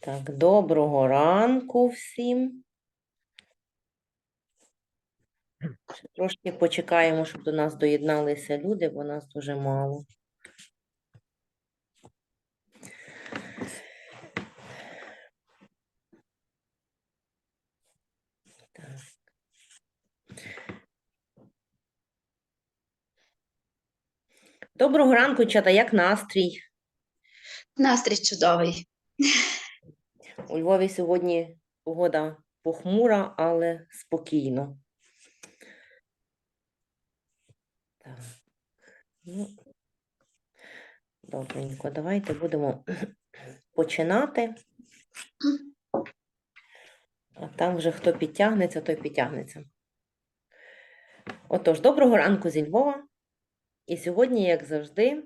Так, доброго ранку всім. Трошки почекаємо, щоб до нас доєдналися люди, бо нас дуже мало. Доброго ранку, чата, як настрій? Настрій чудовий. У Львові сьогодні погода похмура, але спокійно. Так. Ну, добренько, давайте будемо починати. А там вже хто підтягнеться, той підтягнеться. Отож, доброго ранку зі Львова. І сьогодні, як завжди,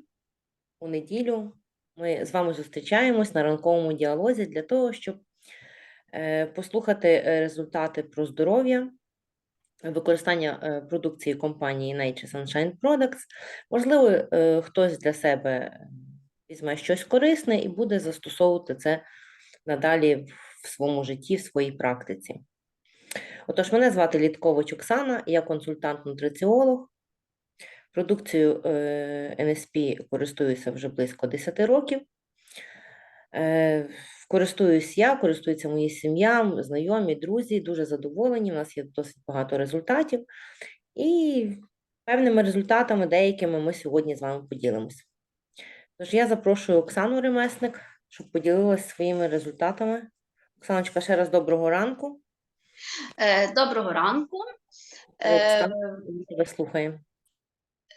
у неділю ми з вами зустрічаємось на ранковому діалозі для того, щоб е, послухати е, результати про здоров'я, використання е, продукції компанії Nature Sunshine Products. Можливо, хтось для себе візьме щось корисне і буде застосовувати це надалі в своєму житті, в своїй практиці. Отож, мене звати Літкович Оксана, я консультант-нутриціолог. Продукцією е, NSP користуюся вже близько 10 років. Е, Користуюсь я, користується моя сім'я, знайомі, друзі, дуже задоволені. У нас є досить багато результатів. І певними результатами, деякими ми сьогодні з вами поділимося. Тож я запрошую Оксану Ремесник, щоб поділилася своїми результатами. Оксаночка, ще раз доброго ранку. Е, Доброго ранку. Оксана, ми тебе слухаємо.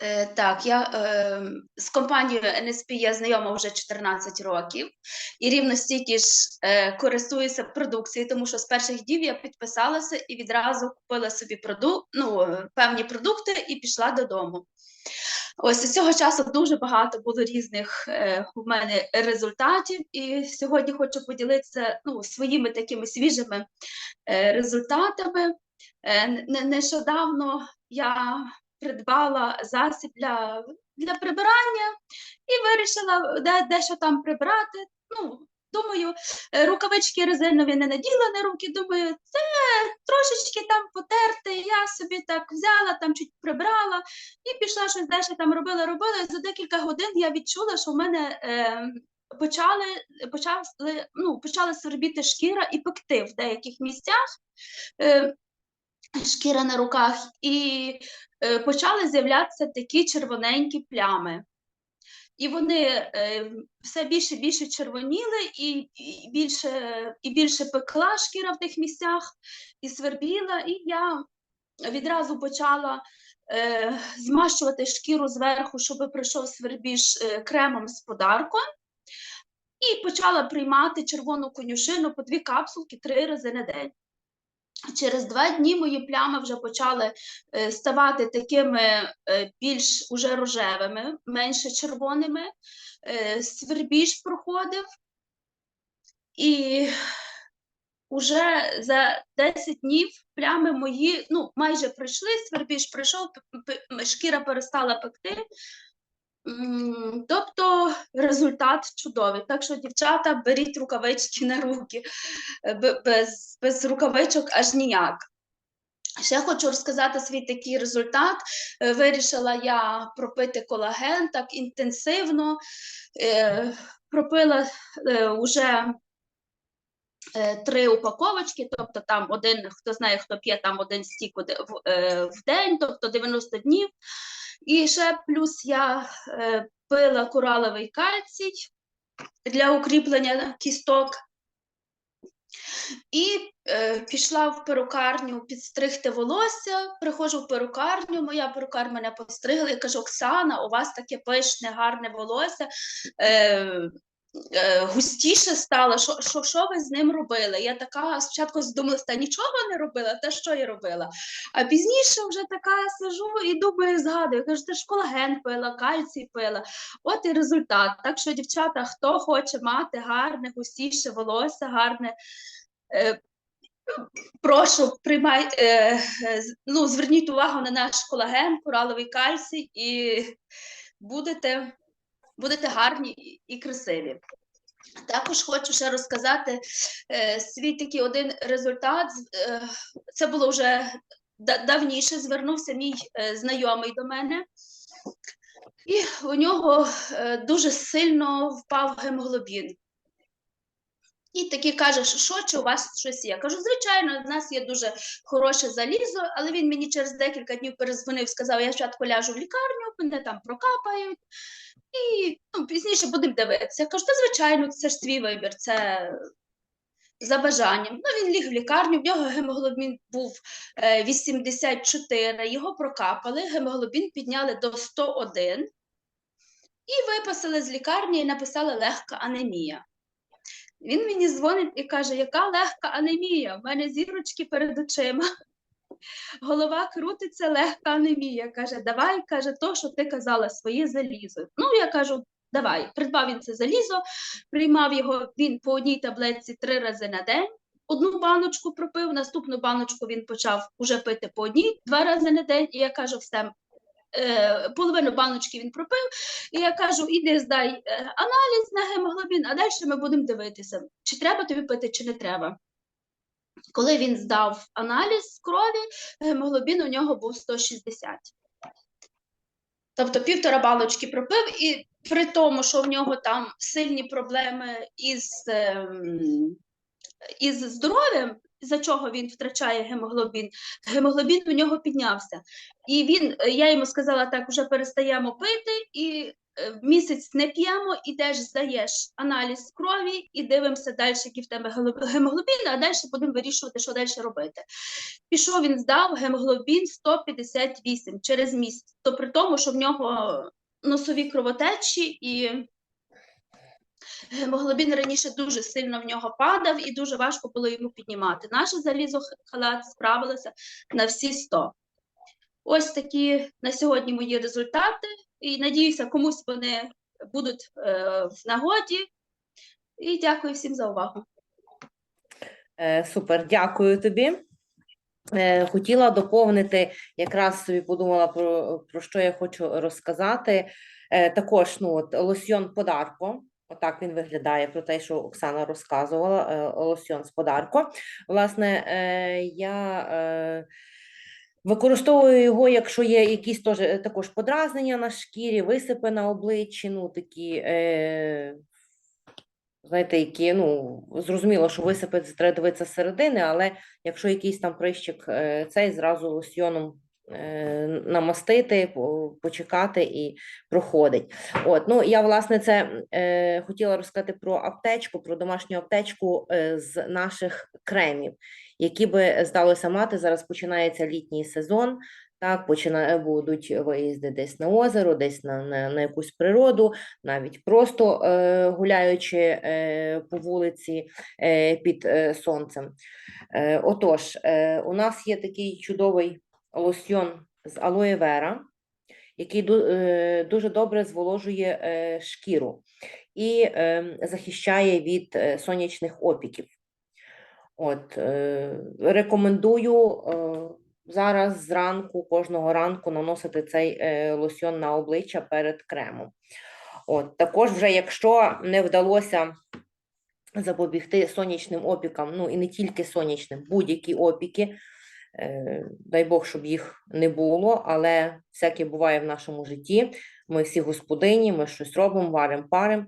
Е, Так, я е, з компанією NSP я знайома вже 14 років і рівно стільки ж е, користуюся продукцією, тому що з перших днів я підписалася і відразу купила собі проду... ну, певні продукти і пішла додому. Ось з цього часу дуже багато було різних е, у мене результатів, і сьогодні хочу поділитися ну, своїми такими свіжими е, результатами. Не- Нещодавно я придбала засіб для, для прибирання і вирішила де, дещо там прибрати. Ну, думаю, е, рукавички резинові не наділа на руки. Думаю, це трошечки там потерти. Я собі так взяла, там чуть прибрала і пішла щось далі там робила, робила. За декілька годин я відчула, що в мене. Е, Почали, почали, ну, почала свербіти шкіра і пекти в деяких місцях. Е, шкіра на руках, і е, почали з'являтися такі червоненькі плями. І вони е, все більше і більше червоніли, і, і, більше, і більше пекла шкіра в тих місцях, і свербіла, і я відразу почала е, змащувати шкіру зверху, щоб пройшов свербіж е, кремом з подарком. І почала приймати червону конюшину по дві капсулки три рази на день. Через два дні мої плями вже почали е, ставати такими е, більш уже рожевими, менше червоними. Е, Свербіж проходив, і вже за 10 днів плями мої ну, майже пройшли, свербіж пройшов, шкіра перестала пекти. Тобто результат чудовий. Так що, дівчата, беріть рукавички на руки. Е, без, без рукавичок аж ніяк. Ще хочу розказати свій такий результат. Е, Вирішила я пропити колаген так інтенсивно. Е, Пропила вже три упаковочки, тобто там один, хто знає, хто п'є там один стік в, е, день, тобто 90 днів. І ще плюс я е, пила кораловий кальцій для укріплення кісток. І е, пішла в перукарню підстригти волосся. Приходжу в перукарню, моя перукар мене постригла. Я кажу: Оксана, у вас таке пишне, гарне волосся. Е, е, Густіше стало, що, що, що ви з ним робили? Я така спочатку здумалася, та нічого не робила, та що я робила? А пізніше вже така сижу і думаю, згадую, кажу, ти ж колаген пила, кальцій пила. От і результат. Так що, дівчата, хто хоче мати гарне, густіше волосся, гарне. Е, Прошу, приймайте, е, е, ну, зверніть увагу на наш колаген, кораловий кальцій, і будете, будете гарні і- красиві. Також хочу ще розказати е, свій такий один результат. Е, Це було вже давніше. Звернувся мій е, знайомий до мене, і у нього е, дуже сильно впав гемоглобін. І такий каже, що, чи у вас щось є? Кажу, звичайно, в нас є дуже хороше залізо, але він мені через декілька днів перезвонив, сказав, я спочатку ляжу в лікарню, мене там прокапають, і ну, пізніше будемо дивитися. Я кажу, та звичайно, це ж твій вибір, це за бажанням. Ну, він ліг в лікарню, в нього гемоглобін був е, 84, його прокапали, гемоглобін підняли до 101 і виписали з лікарні і написали легка анемія. Він мені дзвонить і каже, яка легка анемія, в мене зірочки перед очима. Голова крутиться, легка анемія. Каже, давай, каже, то, що ти казала, своє залізо. Ну, я кажу, давай. Придбав він це залізо, приймав його він по одній таблетці три рази на день. Одну баночку пропив, наступну баночку він почав уже пити по одній два рази на день. І я кажу, все, половину баночки він пропив. І я кажу, іди здай е, аналіз на гемоглобін, а далі ми будемо дивитися, чи треба тобі пити, чи не треба. Коли він здав аналіз крові, гемоглобін у нього був 160. Тобто півтора баночки пропив, і при тому, що в нього там сильні проблеми із, ем, із здоров'ям, за чого він втрачає гемоглобін, гемоглобін у нього піднявся. І він, е, я йому сказала, так, вже перестаємо пити, і е, місяць не п'ємо, і теж здаєш аналіз крові, і дивимося далі, який в тебе гемоглобін, а далі будемо вирішувати, що далі робити. Пішов він здав гемоглобін 158 через місяць. То при тому, що в нього носові кровотечі і гемоглобін раніше дуже сильно в нього падав і дуже важко було йому піднімати. Наше залізо халат справилося на всі 100. Ось такі на сьогодні мої результати. І надіюся, комусь вони будуть е, в нагоді. І дякую всім за увагу. Е, Супер, дякую тобі. Е, Хотіла доповнити, якраз собі подумала про, про що я хочу розказати. Е, Також ну, от, лосьйон подарко. Отак він виглядає про те, що Оксана розказувала. е, Лосьйон з подарко. Власне, е, я е, використовую його, якщо є якісь теж, також подразнення на шкірі, висипи на обличчі, ну такі. Знаєте, які, ну, зрозуміло, що висипи треба дивитися з середини, але якщо якийсь там прищик цей, зразу лосьйоном намастити, почекати і проходить. От, ну, я, власне, це е, хотіла розказати про аптечку, про домашню аптечку е, з наших кремів, які би здалося мати. Зараз починається літній сезон. Так, починає, будуть виїзди десь на озеро, десь на, на, на якусь природу, навіть просто е, гуляючи е, по вулиці е, під е, сонцем. Е, отож, е, у нас є такий чудовий лосьйон з алоє вера, який е, дуже добре зволожує е, шкіру і е, захищає від е, сонячних опіків. От, рекомендую зараз зранку, кожного ранку наносити цей лосьйон на обличчя перед кремом. От, також вже якщо не вдалося запобігти сонячним опікам, ну і не тільки сонячним, будь-які опіки, дай Бог, щоб їх не було, але всяке буває в нашому житті. Ми всі господині, ми щось робимо, варимо, паримо.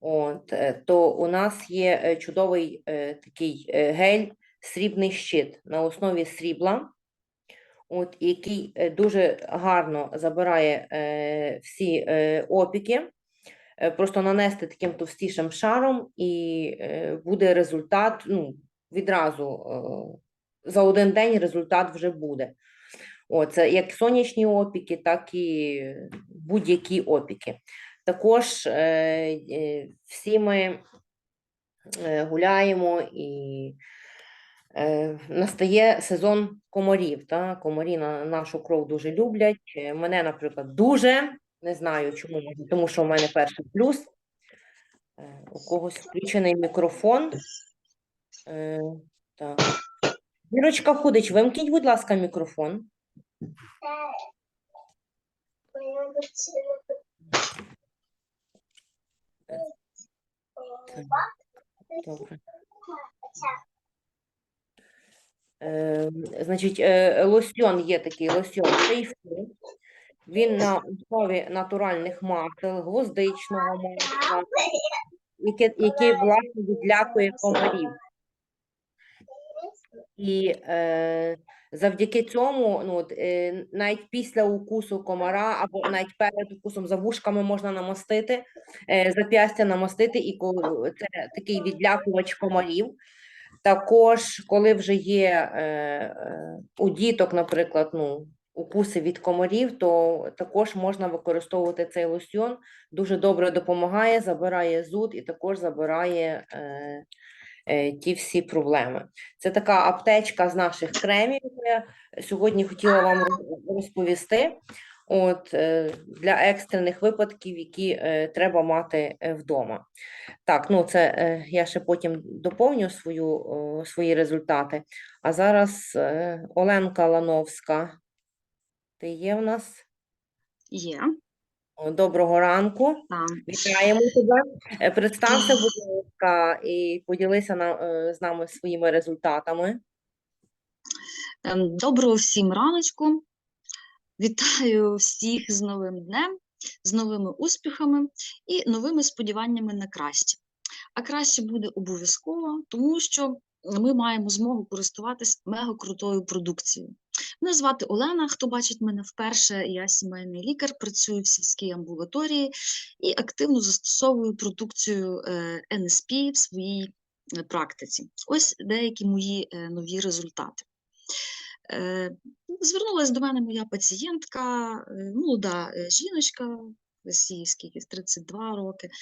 От, е, то у нас є е, чудовий е, такий е, гель, срібний щит на основі срібла, от, який е, дуже гарно забирає е, всі е, опіки. Е, Просто нанести таким товстішим шаром, і е, буде результат ну, відразу е, за один день результат вже буде. О, це як сонячні опіки, так і будь-які опіки. Також е, е, всі ми е, гуляємо і е, настає сезон комарів. Та? Комарі на нашу кров дуже люблять. Е, Мене, наприклад, дуже. Не знаю чому, тому що в мене перший плюс. У когось включений мікрофон. Е, Так. Вірочка Худич, вимкніть, будь ласка, мікрофон. Добре. Е, значить, е, лосьон є такий лосьон Сейфу. Він на основі натуральних масел, гвоздичного масла, яке, який власне відлякує комарів. І е, завдяки цьому, ну, от, е, навіть після укусу комара або навіть перед укусом за вушками можна намастити, е, зап'ястя намастити, і ко- це такий відлякувач комарів. Також, коли вже є е, е, у діток, наприклад, ну, укуси від комарів, то також можна використовувати цей лосьйон. Дуже добре допомагає, забирає зуд і також забирає е, ті всі проблеми. Це така аптечка з наших кремів, я сьогодні хотіла вам розповісти. От, е, для екстрених випадків, які е, треба мати е, вдома. Так, ну це е, я ще потім доповню свою, свої результати. А зараз е, Оленка Лановська. Ти є в нас? Є, Доброго ранку. Вітаємо тебе. Е, Представся, будь ласка, і поділися на, е, з нами своїми результатами. Ем, Доброго всім раночку. Вітаю всіх з новим днем, з новими успіхами і новими сподіваннями на краще. А краще буде обов'язково, тому що ми маємо змогу користуватись мега крутою продукцією. Мене звати Олена. Хто бачить мене вперше, я сімейний лікар, працюю в сільській амбулаторії і активно застосовую продукцію е, NSP в своїй е, практиці. Ось деякі мої е, нові результати. Звернулася до мене моя пацієнтка, молода жіночка, десь скільки, 32 роки, е,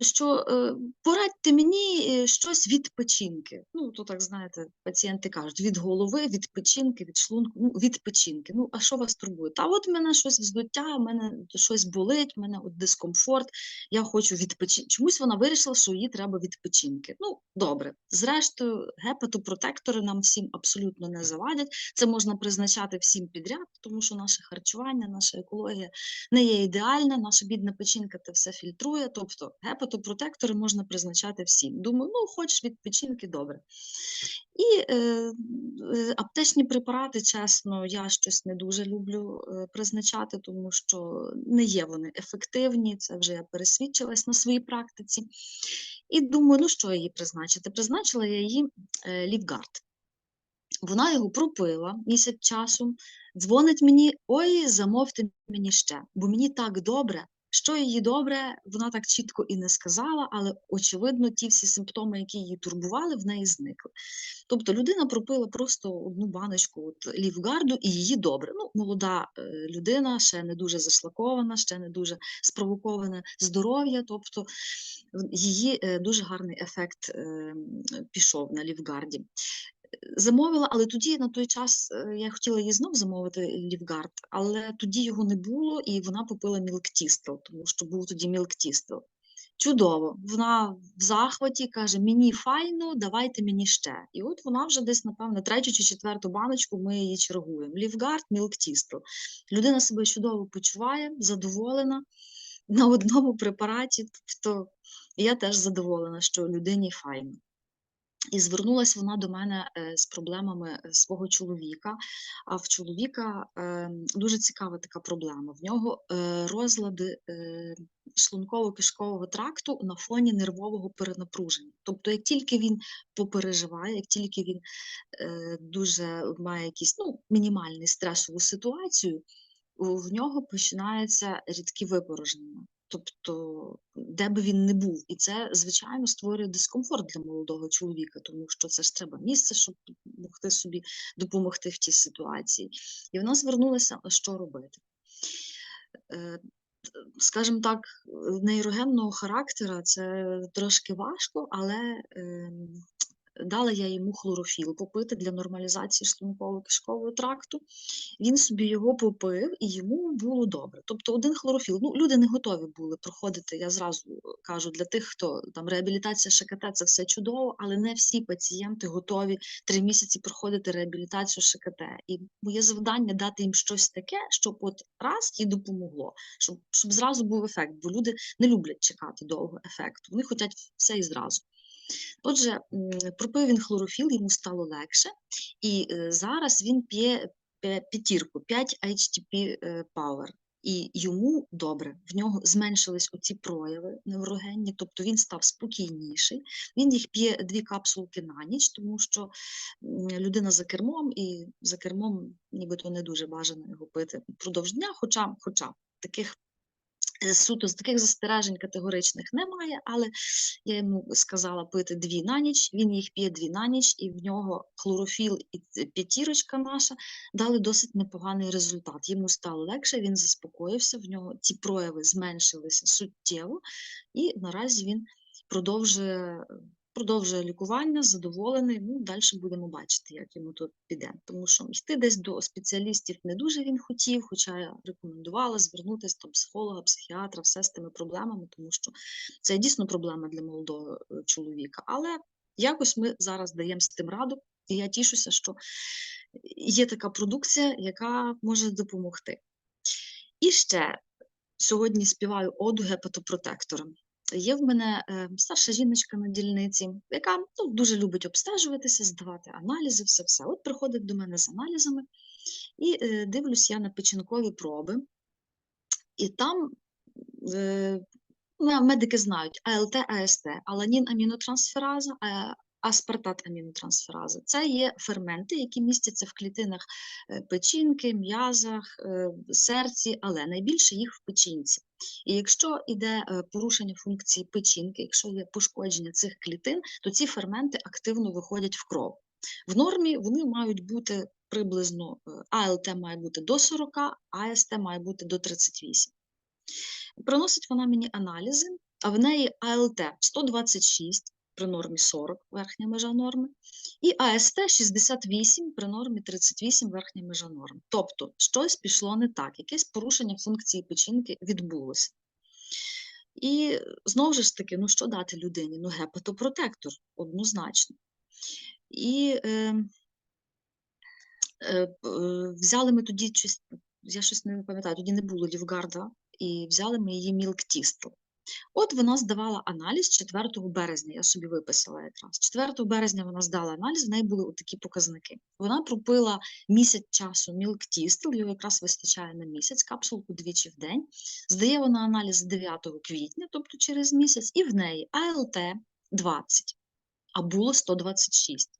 що е, порадьте мені е, щось від печінки. Ну, то так, знаєте, пацієнти кажуть, від голови, від печінки, від шлунку, ну, від печінки. Ну, а що вас турбує? Та от мене щось вздуття, в мене щось болить, в мене от дискомфорт, я хочу від печінки. Чомусь вона вирішила, що їй треба від печінки. Ну, добре. Зрештою, гепатопротектори нам всім абсолютно не завадять. Це можна призначати всім підряд, тому що наше харчування, наша екологія не є ідеальна, наша бідна печінка це все фільтрує. Тобто гепатопротектори можна призначати всім. Думаю, ну хочеш від печінки, добре. І е, аптечні препарати, чесно, я щось не дуже люблю е, призначати, тому що не є вони ефективні. Це вже я пересвідчилась на своїй практиці. І думаю, ну що її призначити? Призначила я її е, Лівгард. Вона його пропила місяць часу, дзвонить мені: ой, замовте мені ще, бо мені так добре. Що її добре, вона так чітко і не сказала, але очевидно, ті всі симптоми, які її турбували, в неї зникли. Тобто людина пропила просто одну баночку от лівгарду і її добре. Ну, молода е, людина, ще не дуже зашлакована, ще не дуже спровоковане здоров'я. Тобто її е, дуже гарний ефект е, пішов на лівгарді замовила, але тоді на той час е, я хотіла її знов замовити Лівгард, але тоді його не було, і вона попила мілктістел, тому що був тоді мілктістел. Чудово, вона в захваті каже: мені файно, давайте мені ще. І от вона вже десь, напевно, третю чи четверту баночку ми її чергуємо. Лівгард, мілктістел. Людина себе чудово почуває, задоволена на одному препараті. Тобто я теж задоволена, що людині файно. І звернулася вона до мене е, з проблемами е, свого чоловіка. А в чоловіка е, дуже цікава така проблема. В нього розлади шлунково-кишкового тракту на фоні нервового перенапруження. Тобто, як тільки він попереживає, як тільки він дуже має якісь ну, мінімальну стресову ситуацію, в нього починаються рідкі випорожнення. Тобто, де би він не був, і це звичайно створює дискомфорт для молодого чоловіка, тому що це ж треба місце, щоб допомогти собі допомогти в тій ситуації. І вона звернулася, що робити. Е, Скажімо так, нейрогенного характера це трошки важко, але ем, дала я йому хлорофіл попити для нормалізації шлунково-кишкового тракту. Він собі його попив і йому було добре. Тобто один хлорофіл. Ну, люди не готові були проходити. Я зразу е, кажу для тих, хто там реабілітація ШКТ це все чудово, але не всі пацієнти готові три місяці проходити реабілітацію ШКТ. І моє завдання дати їм щось таке, щоб от раз і допомогло, щоб, щоб зразу був ефект, бо люди не люблять чекати довго ефекту. Вони хочуть все і зразу. Отже, пропив він хлорофіл, йому стало легше, і е, зараз він п'є п'ятірку, 5 HTP е, Power. І йому добре, в нього зменшились оці прояви неврогенні, тобто він став спокійніший. Він їх п'є дві капсулки на ніч, тому що людина за кермом, і за кермом нібито не дуже бажано його пити впродовж дня, хоча, хоча таких суто з таких застережень категоричних немає, але я йому сказала пити дві на ніч, він їх п'є дві на ніч, і в нього хлорофіл і п'ятірочка наша дали досить непоганий результат. Йому стало легше, він заспокоївся, в нього ці прояви зменшилися суттєво, і наразі він продовжує. Продовжує лікування, задоволений. Ну, далі будемо бачити, як йому тут піде. Тому що йти десь до спеціалістів не дуже він хотів, хоча я рекомендувала звернутися до психолога, психіатра, все з тими проблемами, тому що це дійсно проблема для молодого е, чоловіка. Але якось ми зараз даємо з тим раду, і я тішуся, що є така продукція, яка може допомогти. І ще сьогодні співаю оду гепатопротекторам. Є в мене е, старша жіночка на дільниці, яка ну, дуже любить обстежуватися, здавати аналізи, все все. От приходить до мене з аналізами, і е, дивлюсь я на печінкові проби, і там е, медики знають АЛТ, АСТ, аланін амінотрансфераза, аспартат амінотрансфераза. Це є ферменти, які містяться в клітинах е, печінки, м'язах, е, серці, але найбільше їх в печінці. І якщо йде е, порушення функції печінки, якщо є пошкодження цих клітин, то ці ферменти активно виходять в кров. В нормі вони мають бути приблизно е, АЛТ має бути до 40, АСТ має бути до 38. Приносить вона мені аналізи, а в неї АЛТ 126 при нормі 40 верхня межа норми, і АСТ 68 при нормі 38 верхня межа норми. Тобто щось пішло не так, якесь порушення функції печінки відбулося. І знову ж таки, ну що дати людині? Ну, гепатопротектор, однозначно. І е, е, е, взяли ми тоді я щось не пам'ятаю, тоді не було Лівгарда, і взяли ми її Мілктістл. От вона здавала аналіз 4 березня, я собі виписала якраз. 4 березня вона здала аналіз, в неї були такі показники. Вона пропила місяць часу Мілктістл, його якраз вистачає на місяць, капсулку двічі в день. Здає вона аналіз 9 квітня, тобто через місяць, і в неї АЛТ 20, а було 126.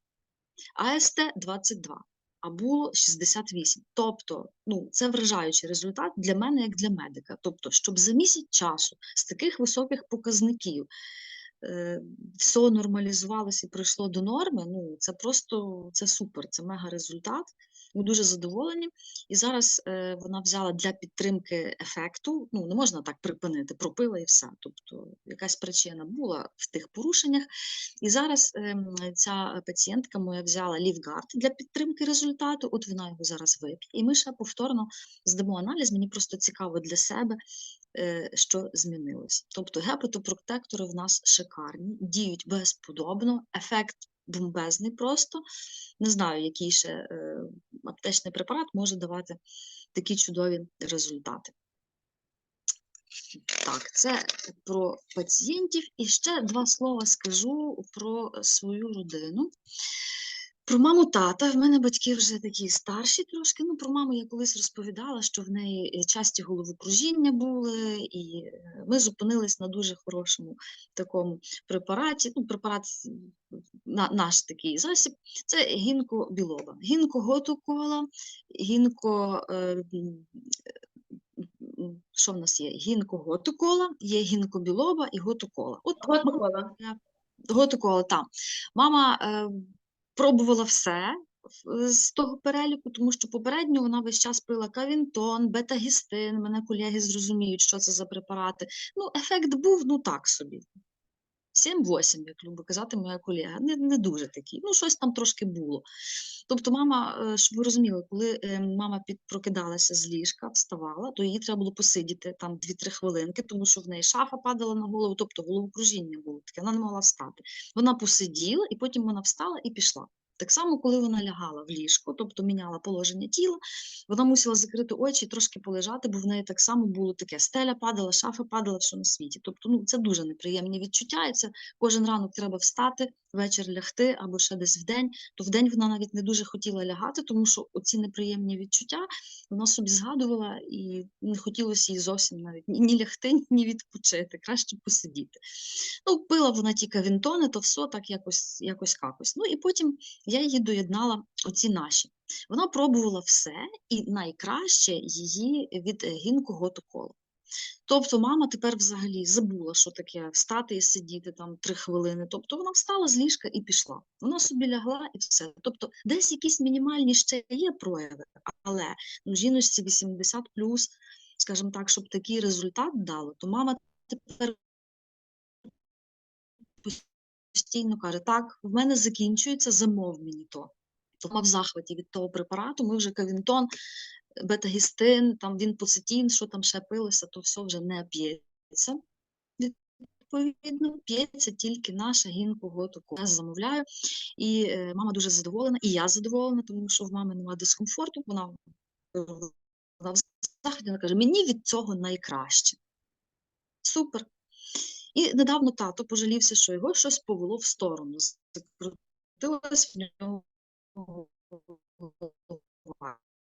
АСТ 22, а було 68. Тобто, ну, це вражаючий результат для мене як для медика. Тобто, щоб за місяць часу з таких високих показників е, все нормалізувалося і прийшло до норми, ну це просто це супер, це мега результат. Ми дуже задоволені. І зараз е, вона взяла для підтримки ефекту. Ну не можна так припинити, пропила і все. Тобто якась причина була в тих порушеннях. І зараз ем, ця пацієнтка моя взяла Лівгард для підтримки результату. От вона його зараз вип'є. І ми ще повторно здамо аналіз. Мені просто цікаво для себе, е, що змінилось. Тобто гепатопротектори в нас шикарні, діють безподобно, ефект бомбезний просто. Не знаю, який ще е, аптечний препарат може давати такі чудові результати. Так, це про пацієнтів. І ще два слова скажу про свою родину. Про маму тата. В мене батьки вже такі старші трошки. Ну, про маму я колись розповідала, що в неї е, часті головокружіння були, і е, ми зупинились на дуже хорошому такому препараті. Ну, препарат на, наш такий засіб. Це гінкобілоба. Гінкоготокола, гінко. Е, м, м, що в нас є? Гінкоготокола, є гінкобілоба і готокола. От Готова. Готокола, так. Мама е, пробувала все з того переліку, тому що попередньо вона весь час пила кавінтон, бета-гістин. Мене колеги зрозуміють, що це за препарати. Ну, ефект був, ну так собі. 7-8, як любить казати моя колега. Не, не дуже такий. Ну, щось там трошки було. Тобто, мама, е, щоб ви розуміли, коли е, мама прокидалася з ліжка, вставала, то їй треба було посидіти там 2-3 хвилинки, тому що в неї шафа падала на голову, тобто головокружіння було таке, вона не могла встати. Вона посиділа, і потім вона встала і пішла. Так само, коли вона лягала в ліжко, тобто міняла положення тіла, вона мусила закрити очі і трошки полежати, бо в неї так само було таке: стеля падала, шафа падала, все на світі. Тобто, ну це дуже неприємні відчуття. І це кожен ранок треба встати, вечір лягти або ще десь вдень. То вдень вона навіть не дуже хотіла лягати, тому що оці неприємні відчуття вона собі згадувала і не хотілося їй зовсім навіть ні, лягти, ні відпочити, краще посидіти. Ну, пила вона ті кавінтони, то все так якось, якось какось. Ну і потім я її доєднала оці наші. Вона пробувала все, і найкраще її від е, гінкоготоколу. Тобто мама тепер взагалі забула, що таке встати і сидіти там три хвилини. Тобто вона встала з ліжка і пішла. Вона собі лягла і все. Тобто, десь якісь мінімальні ще є прояви, але ну, жіночці 80 скажімо так, щоб такий результат дало, то мама тепер постійно каже: так, в мене закінчується, замов мені то. То в захваті від того препарату. Ми вже кавінтон, бета-гістин, там вінпоцетін, що там ще пилося, то все вже не п'ється. Відповідно, п'ється тільки наша гінкоготоко. Я замовляю, і е, мама дуже задоволена, і я задоволена, тому що в мами немає дискомфорту. Вона, вона в захваті, каже: мені від цього найкраще. Супер. І недавно тато пожалівся, що його щось повело в сторону. Закрутилась в нього.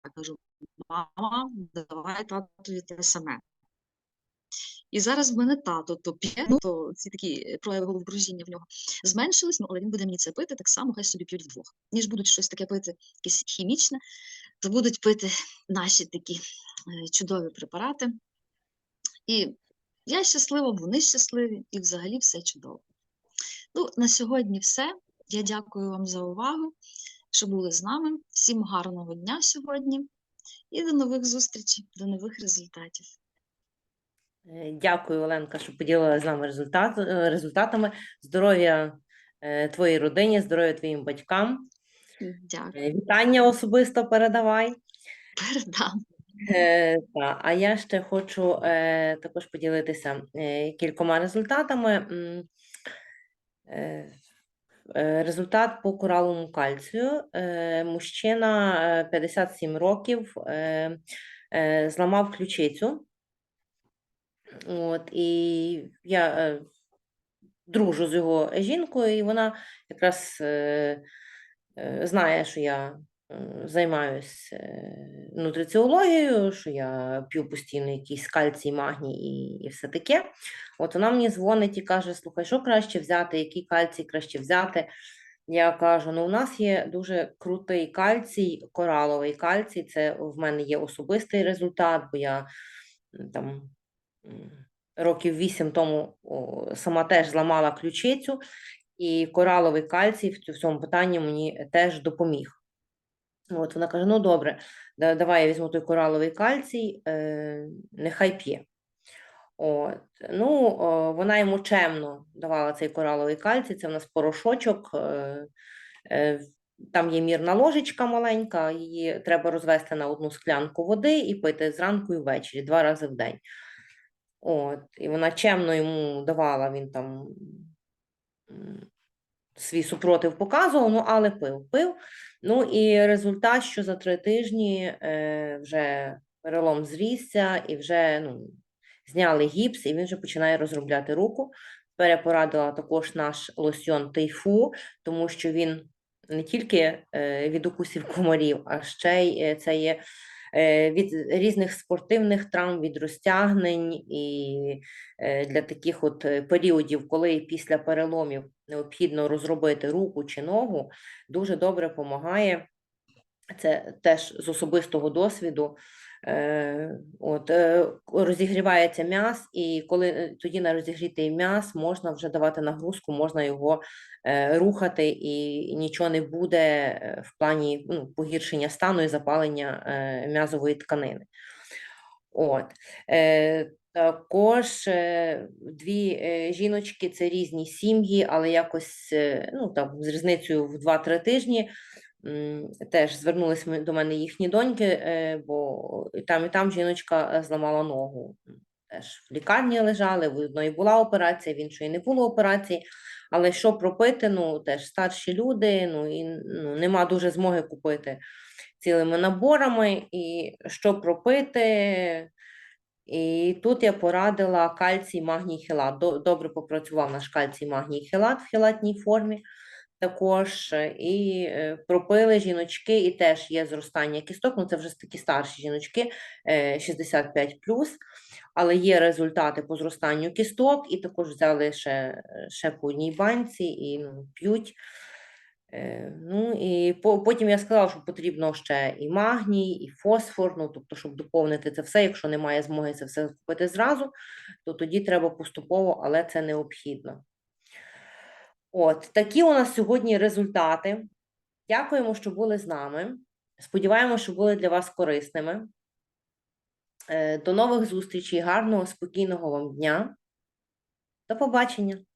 Я кажу, мама, давай татові те саме. І зараз в мене тато то п'є, ну, то ці такі прояви головокружіння в нього зменшились, ну, але він буде мені це пити, так само хай собі п'ють вдвох. Ніж будуть щось таке пити, якесь хімічне, то будуть пити наші такі е, чудові препарати. І я щаслива, вони щасливі, і взагалі все чудово. Ну, на сьогодні все. Я дякую вам за увагу, що були з нами. Всім гарного дня сьогодні і до нових зустрічей, до нових результатів. Е, Дякую, Оленка, що поділилася з нами результат, е, результатами. Здоров'я е, твоїй родині, здоров'я твоїм батькам. Дякую. Вітання особисто передавай. Передам. Е, та, а я ще хочу е, також поділитися е, кількома результатами. Е, результат по кораловому кальцію. Е, мужчина е, 57 років е, е, зламав ключицю. От, і я е, дружу з його жінкою, і вона якраз е, е, знає, що я е, займаюся нутриціологією, що я п'ю постійно якийсь кальцій, магній і, все таке. От вона мені дзвонить і каже: слухай, що краще взяти, який кальцій краще взяти. Я кажу: ну, у нас є дуже крутий кальцій, кораловий кальцій. Це в мене є особистий результат, бо я там років вісім тому сама теж зламала ключицю, і кораловий кальцій в цьому питанні мені теж допоміг. От вона каже: ну добре, давай я візьму той кораловий кальцій, е, нехай п'є. От. Ну, вона йому чемно давала цей кораловий кальцій, це в нас порошочок. Е, е, там є мірна ложечка маленька, її треба розвести на одну склянку води і пити зранку і ввечері, два рази в день. От. І вона чемно йому давала, він там свій супротив показував, ну, але пив, пив. Ну і результат, що за три тижні е, вже перелом зрісся і вже ну, зняли гіпс, і він вже починає розробляти руку. Перепорадила також наш лосьон Тайфу, тому що він не тільки е, від укусів комарів, а ще й е, це є від різних спортивних травм, від розтягнень і для таких от періодів, коли після переломів необхідно розробити руку чи ногу, дуже добре допомагає. Це теж з особистого досвіду. Е, от, е, розігрівається м'яс, і коли е, тоді на розігрітий м'яс можна вже давати нагрузку, можна його рухати, і нічого не буде в плані ну, погіршення стану і запалення м'язової тканини. От. Е, Також е, дві е, жіночки це різні сім'ї, але якось е, ну, там, з різницею в 2-3 тижні. Теж звернулись ми- до мене їхні доньки, е, бо там і там жіночка е, зламала ногу. Теж в лікарні лежали, в одної була операція, в іншої не було операції. Але що пропити, ну теж старші люди, ну і ну, нема дуже змоги купити цілими наборами. І що пропити, і тут я порадила кальцій, магній, хелат. Добре попрацював наш кальцій, магній, хелат в хелатній формі. Також е, і е, пропили жіночки, і теж є зростання кісток. Ну це вже такі старші жіночки, е, 65 але є результати по зростанню кісток, і також взяли ще, ще по одній банці і ну, п'ють. Е, Ну і потім я сказала, що потрібно ще і магній, і фосфор, ну тобто, щоб доповнити це все. Якщо немає змоги це все купити зразу, то тоді треба поступово, але це необхідно. От такі у нас сьогодні результати. Дякуємо, що були з нами. Сподіваємося, що були для вас корисними. Е, До нових зустрічей, гарного, спокійного вам дня. До побачення!